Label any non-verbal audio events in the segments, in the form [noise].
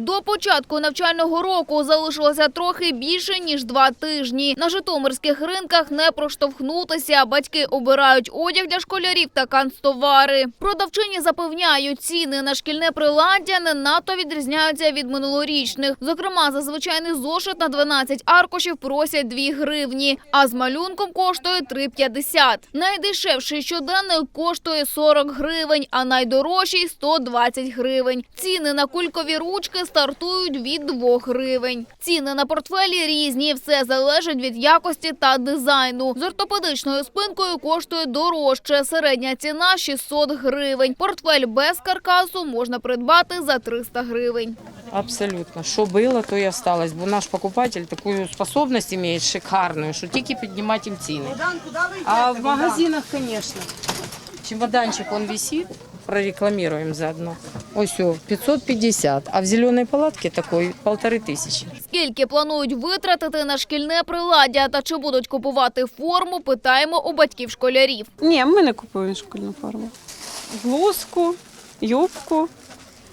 До початку навчального року залишилося трохи більше ніж два тижні. На житомирських ринках не проштовхнутися. Батьки обирають одяг для школярів та канцтовари. Продавчині запевняють, ціни на шкільне приладдя не надто відрізняються від минулорічних. Зокрема, за звичайний зошит на 12 аркушів просять 2 гривні, а з малюнком коштує 3,50. Найдешевший щоденник коштує 40 гривень, а найдорожчий – 120 гривень. Ціни на кулькові ручки стартують від 2 гривень. Ціни на портфелі різні, все залежить від якості та дизайну. З ортопедичною спинкою коштує дорожче. Середня ціна – 600 гривень. Портфель без каркасу можна придбати за 300 гривень. Абсолютно. Що було, то і осталось. Бо наш покупатель таку способність має шикарну, що тільки піднімати їм ціни. А в магазинах, звісно. Чемоданчик он висит, прорекламируем заодно. Ось о, 550, а в зеленой палатке такой полторы тысячи. Скільки планують витратити на шкільне приладдя та чи будуть купувати форму, питаємо у батьків школярів. Ні, ми не купуємо шкільну форму. Блузку, юбку,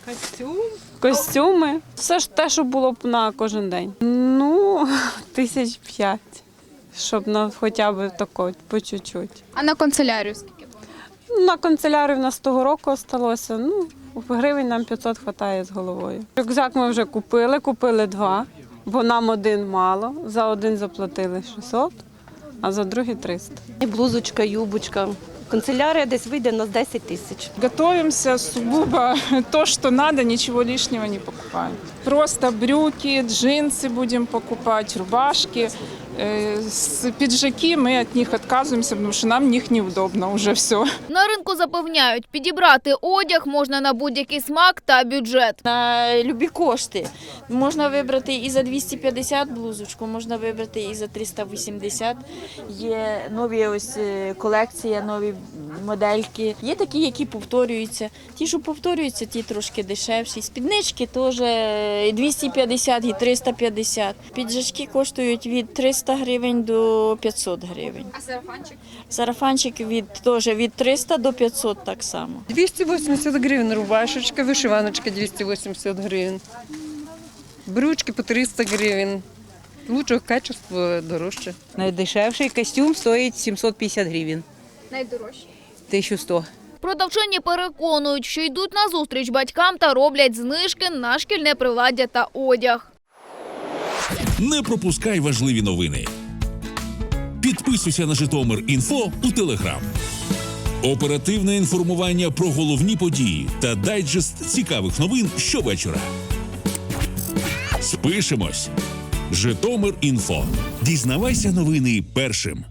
костюм. костюми. Все ж те, що було б на кожен день. Ну, [laughs] тисяч п'ять, щоб на хоча б тако, по чуть-чуть. А на канцелярію скільки? На канцелярію в нас того року осталося. Ну, гривень нам 500 вистачає з головою. Рюкзак ми вже купили, купили два, бо нам один мало. За один заплатили 600, а за другий 300. І блузочка, юбочка. Канцелярія десь вийде на 10 тисяч. Готовимся сугубо [laughs] то, что надо, ничего лишнего не покупаем. Просто брюки, джинсы будем покупать, рубашки. Э, с- Пиджаки мы от них отказываемся, потому что нам в них неудобно уже все. На ринку запевняють, підібрати одяг можна на будь-який смак та бюджет. на любі кошти. Можна вибрати і за 250 блузочку, можна вибрати і за 380. Є нові ось е, колекції, нові модельки. Є такі, які повторюються. Ті, що повторюються, ті трошки дешевші. Спіднички теж і 250 і 350. Піджачки коштують від 300 гривень до 500 гривень. А сарафанчик? Сарафанчик від теж від 300 до 500 так само. 280 гривень рубашечка, вишиваночка 280 гривень. Брючки по 300 гривень. Лучшого качества дорожче. Найдешевший костюм стоїть 750 гривень, Найдорожчий. 1100. Продавчині переконують, що йдуть на зустріч батькам та роблять знижки на шкільне приладдя та одяг. Не пропускай важливі новини. Підписуйся на Житомир Інфо у Телеграм. Оперативне інформування про головні події та дайджест цікавих новин щовечора. Спишемось. Житомир Інфо. Дізнавайся новини першим.